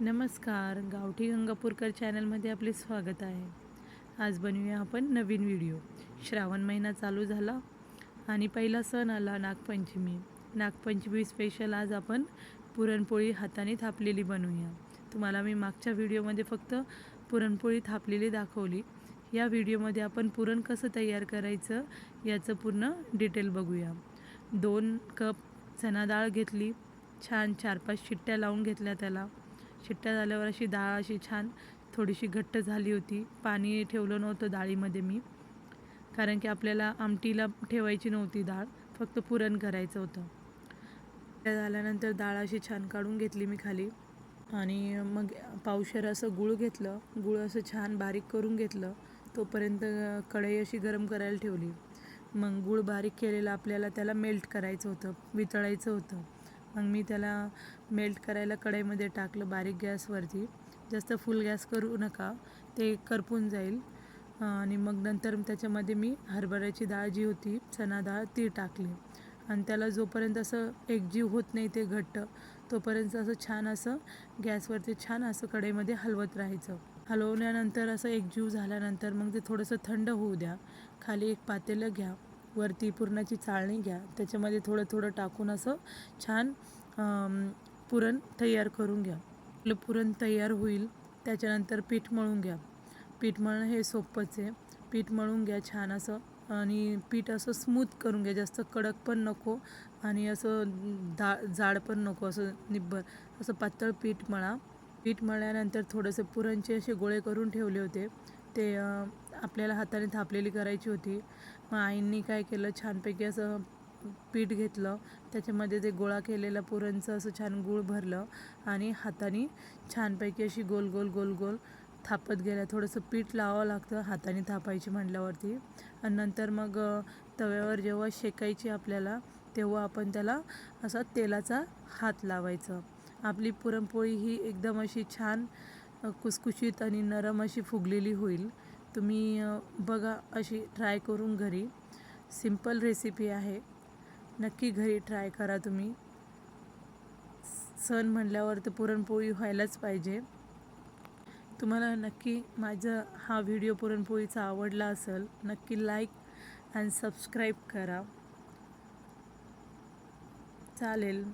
नमस्कार गावठी गंगापूरकर चॅनलमध्ये आपले स्वागत आहे. आज बनवूया आपण नवीन व्हिडिओ. श्रावण महिना चालू झाला आणि पहिला सण आला नागपंचमी. नागपंचमी स्पेशल आज आपण पुरणपोळी हाताने थापलेली बनवूया. तुम्हाला मी मागच्या व्हिडिओमध्ये फक्त पुरणपोळी थापलेली दाखवली. या व्हिडिओमध्ये आपण पुरण कसं तयार करायचं याचं पूर्ण डिटेल बघूया. दोन कप चणा डाळ घेतली. छान चार पाच शिट्ट्या लावून घेतल्या त्याला. शिट्ट्या झाल्यावर अशी डाळ अशी छान थोडीशी घट्ट झाली होती. पाणी ठेवलं नव्हतं डाळीमध्ये मी. कारण की आपल्याला आमटीला ठेवायची नव्हती डाळ. फक्त पुरण करायचं होतं. त्या झाल्यानंतर डाळ अशी छान काढून घेतली मी खाली. आणि मग पावशर असं गुळ घेतलं. गुळ असं छान बारीक करून घेतलं. तोपर्यंत कढई अशी गरम करायला ठेवली. मग गुळ बारीक केलेलं आपल्याला त्याला मेल्ट करायचं होतं. वितळायचं होतं. मग मी त्याला मेल्ट करायला कढईमध्ये टाकलं बारीक गॅसवरती. जास्त फुल गॅस करू नका ते करपून जाईल. आणि मग नंतर त्याच्यामध्ये मी हरभऱ्याची डाळ जी होती चणा डाळ ती टाकली. आणि त्याला जोपर्यंत असं एकजीव होत नाही ते घट्ट तोपर्यंत असं छान असं गॅसवरती छान असं कढईमध्ये हलवत राहायचं. हलवल्यानंतर असं एकजीव झाल्यानंतर मग ते थोडंसं थंड होऊ द्या. खाली एक पातेलं घ्या. वरती पुरणाची चाळणी घ्या. त्याच्यामध्ये थोडं थोडं टाकून असं छान पुरण तयार करून घ्या. आपलं पुरण तयार होईल त्याच्यानंतर पीठ मळून घ्या. पीठ मळणं हे सोपंच आहे. पीठ मळून घ्या छान असं आणि पीठ असं स्मूथ करून घ्या. जास्त कडक पण नको आणि असं दा जाड पण नको असं निब्बर. असं पातळ पीठ मळा. पीठ मळल्यानंतर थोडंसं पुरणचे असे गोळे करून ठेवले होते. ते आपल्याला हाताने थापलेली करायची होती. मग आईंनी काय केलं? छानपैकी असं पीठ घेतलं. त्याच्यामध्ये ते गोळा केलेलं पुरणचं असं छान गूळ भरलं आणि हाताने छानपैकी अशी गोल गोल गोल गोल थापत गेल्या. थोडंसं पीठ लावावं लागतं हाताने थापायची म्हटल्यावरती. आणि नंतर मग तव्यावर जेव्हा शेकायची आपल्याला तेव्हा आपण त्याला असा तेलाचा हात लावायचं. आपली पुरणपोळी ही एकदम अशी छान कुसकुशीत आणि नरम अशी फुगलेली होईल. तुम्ही बघा अशी ट्राय करून घरी. सिंपल रेसिपी आहे. नक्की घरी ट्राय करा तुम्ही. सण म्हणल्यावर तर पुरणपोळी व्हायलाच पाहिजे. तुम्हाला नक्की माझा हा व्हिडिओ पुरणपोळीचा आवडला असेल नक्की लाईक अँड सबस्क्राईब करा. चालेल.